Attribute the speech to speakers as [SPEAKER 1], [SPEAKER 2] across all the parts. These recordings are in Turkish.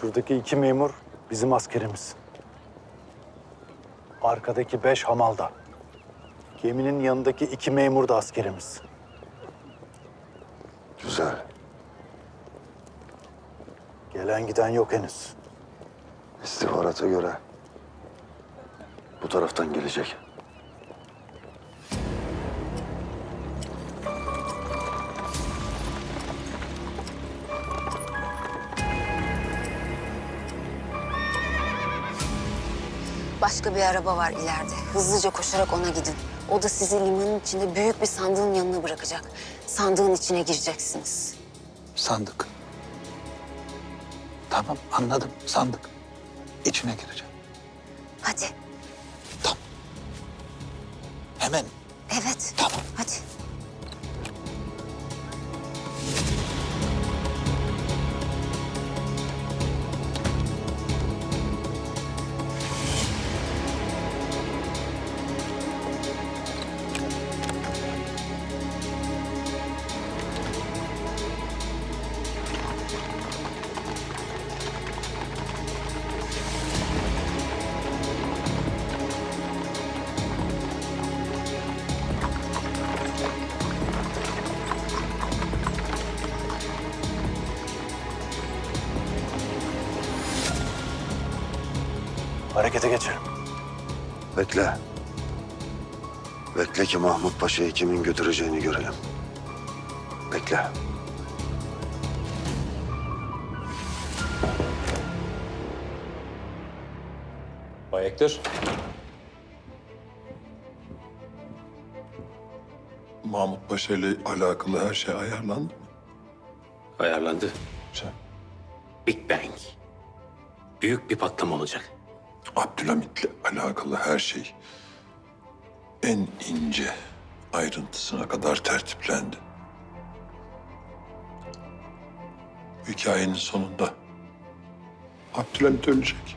[SPEAKER 1] Şuradaki iki memur bizim askerimiz. Arkadaki beş hamalda. Geminin yanındaki iki memur da askerimiz.
[SPEAKER 2] Güzel.
[SPEAKER 1] Gelen giden yok henüz.
[SPEAKER 2] İstihbarata göre bu taraftan gelecek.
[SPEAKER 3] Başka bir araba var ileride. Hızlıca koşarak ona gidin. O da sizi limanın içinde büyük bir sandığın yanına bırakacak. Sandığın içine gireceksiniz.
[SPEAKER 4] Sandık. Tamam anladım sandık. İçine gireceğim.
[SPEAKER 3] Hadi.
[SPEAKER 4] Tamam. Hemen.
[SPEAKER 3] Evet.
[SPEAKER 4] Tamam.
[SPEAKER 3] Hadi.
[SPEAKER 1] Harekete geçelim.
[SPEAKER 2] Bekle. Bekle ki Mahmut Paşa'yı kimin götüreceğini görelim. Bekle.
[SPEAKER 5] Bayektir.
[SPEAKER 6] Mahmut Paşa ile alakalı her şey ayarlandı mı?
[SPEAKER 5] Ayarlandı.
[SPEAKER 6] Güzel.
[SPEAKER 5] Big Bang. Büyük bir patlama olacak.
[SPEAKER 6] Abdülhamit'le alakalı her şey en ince ayrıntısına kadar tertiplendi. Hikayenin sonunda Abdülhamit ölecek.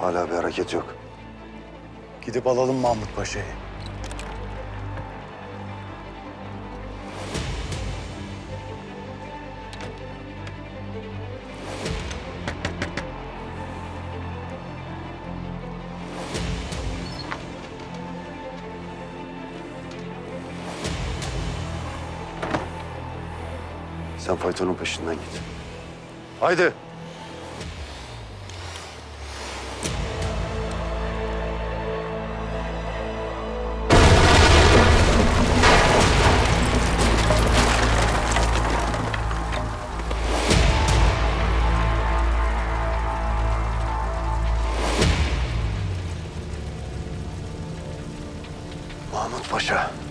[SPEAKER 2] Hala bir hareket yok.
[SPEAKER 1] Gidip alalım Mahmut Paşa'yı.
[SPEAKER 2] Sen faytonun peşinden git. Haydi. Mahmut Paşa.